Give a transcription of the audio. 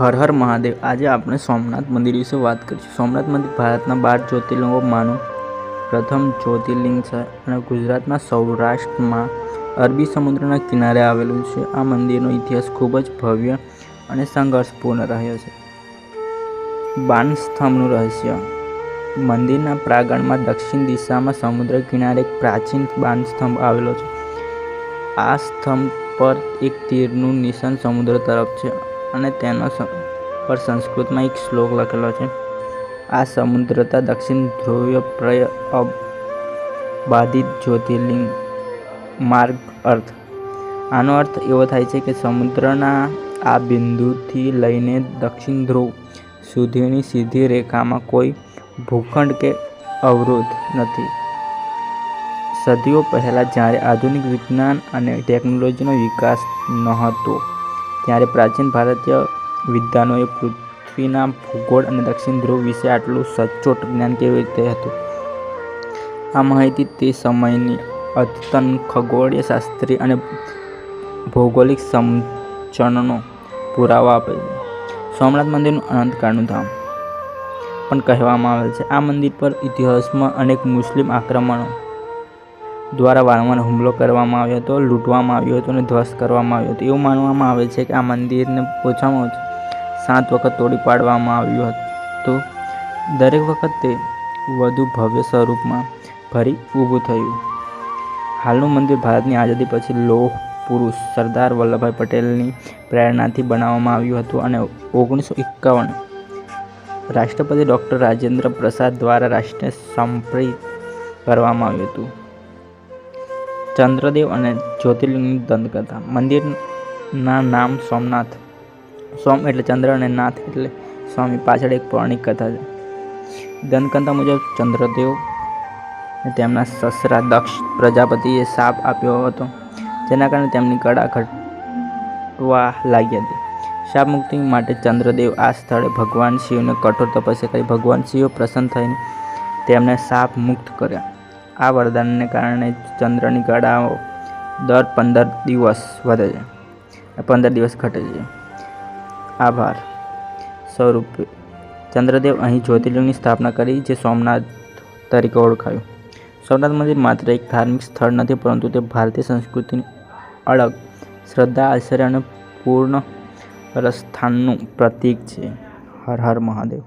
હર હર મહાદેવ. આજે આપણે સોમનાથ મંદિર વિશે વાત કરીશું. સોમનાથ મંદિર ભારતના બાર જ્યોતિર્લિંગોમાંનું પ્રથમ જ્યોતિર્લિંગ છે અને ગુજરાતના સૌરાષ્ટ્રમાં અરબી સમુદ્રના કિનારે આવેલું છે. આ મંદિરનો ઇતિહાસ ખૂબ જ ભવ્ય અને સંઘર્ષપૂર્ણ રહ્યો છે. બાણસ્થંભનું રહસ્ય. મંદિરના પ્રાંગણમાં દક્ષિણ દિશામાં સમુદ્ર કિનારે એક પ્રાચીન બાણસ્તંભ આવેલો છે. આ સ્તંભ પર એક તીરનું નિશાન સમુદ્ર તરફ છે. અને તેનો પર સંસ્કૃતમાં એક શ્લોક લખેલો છે. આ સમુદ્રતા દક્ષિણ ધ્રુવીય પ્રય અબાધિત જ્યોતિર્લિંગ માર્ગ અર્થ. આનો અર્થ એવો થાય છે કે સમુદ્રના આ બિંદુથી લઈને દક્ષિણ ધ્રુવ સુધીની સીધી રેખામાં કોઈ ભૂખંડ કે અવરોધ નથી. સદીઓ પહેલાં જ્યારે આધુનિક વિજ્ઞાન અને ટેકનોલોજીનો વિકાસ નહોતો ત્યારે પ્રાચીન ભારતીય વિદ્વાનોએ પૃથ્વીના ભૂગોળ અને દક્ષિણ ધ્રુવ વિશે આટલું સચોટ જ્ઞાન કેવી રીતે હતું? આ માહિતી તે સમયની અદ્યતન ખગોળીય શાસ્ત્રી અને ભૌગોલિક સમજણનો પુરાવો આપે છે. સોમનાથ મંદિરનું અનંતકાળનું ધામ પણ કહેવામાં આવે છે. આ મંદિર પર ઇતિહાસમાં અનેક મુસ્લિમ આક્રમણો દ્વારા વારંવાર હુમલો કરવામાં આવ્યો હતો, લૂંટવામાં આવ્યો હતો અને ધ્વસ્ત કરવામાં આવ્યો હતો. એવું માનવામાં આવે છે કે આ મંદિરને ઓછામાં ઓછું સાત વખત તોડી પાડવામાં આવ્યું હતું. દરેક વખતે વધુ ભવ્ય સ્વરૂપમાં ફરી ઊભું થયું. હાલનું મંદિર ભારતની આઝાદી પછી લોહ પુરુષ સરદાર વલ્લભભાઈ પટેલની પ્રેરણાથી બનાવવામાં આવ્યું હતું અને ઓગણીસો એકાવન રાષ્ટ્રપતિ ડૉક્ટર રાજેન્દ્ર પ્રસાદ દ્વારા રાષ્ટ્રને સમર્પિત કરવામાં આવ્યું હતું. ચંદ્રદેવ અને જ્યોતિર્લિંગની દંતકથા. મંદિરના નામ સોમનાથ. સોમ એટલે ચંદ્ર અને નાથ એટલે સ્વામી. પાછળ એક પૌરાણિક કથા છે. દંતકથા મુજબ ચંદ્રદેવ તેમના સસરા દક્ષ પ્રજાપતિએ શાપ આપ્યો હતો, જેના કારણે તેમની કળા ઘટવા લાગી હતી. શાપ મુક્તિ માટે ચંદ્રદેવ આ સ્થળે ભગવાન શિવને કઠોર તપસ્યા કરી. ભગવાન શિવ પ્રસન્ન થઈને તેમને શાપ મુક્ત કર્યા. આ વરદાનને કારણે ચંદ્રની કળાઓ દર પંદર દિવસ વધે છે. પંદર દિવસ ઘટે છે. આભાર. સ્વરૂપે, ચંદ્રદેવ અહીં જ્યોતિર્લિંગની સ્થાપના કરી, જે સોમનાથ તરીકે ઓળખાયું. સોમનાથ મંદિર માત્ર એક ધાર્મિક સ્થળ નથી, પરંતુ તે ભારતીય સંસ્કૃતિની અળગ શ્રદ્ધા, આશ્ચર્ય અને પૂર્ણ રસ્થાનનું પ્રતીક છે. હર હર મહાદેવ.